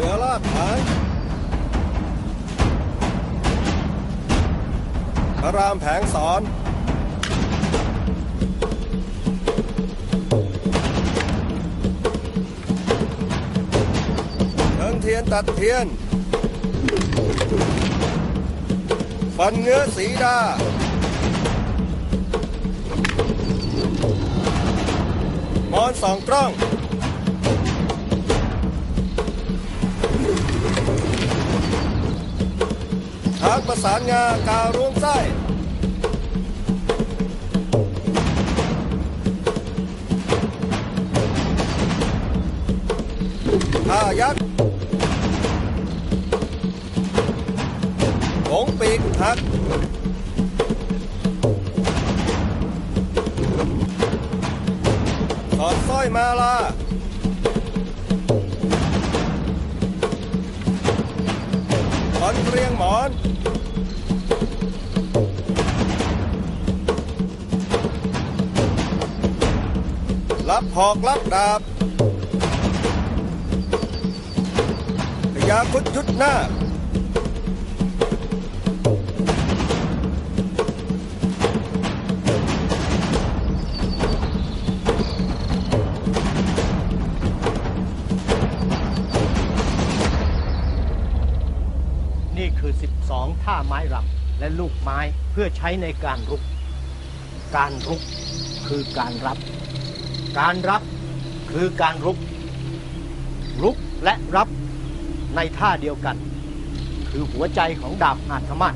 ลือลาดหายพระรามแผงสอนเทิงเทียนตัดเทียน ฟันเงื้อสีดามอนสองกล้องางประสานงาการวงไส้ท่ายักษ์หงปีกหักถอดสร้อยมาลา อนเรียงหมอนรับหอกรับดาบพยาคุดยุดหน้า นี่คือ 12 ท่าไม้รำและลูกไม้เพื่อใช้ในการรุก การรุกคือการรับ การรับคือการรุก รุกและรับในท่าเดียวกัน คือหัวใจของดาบอาธมาศ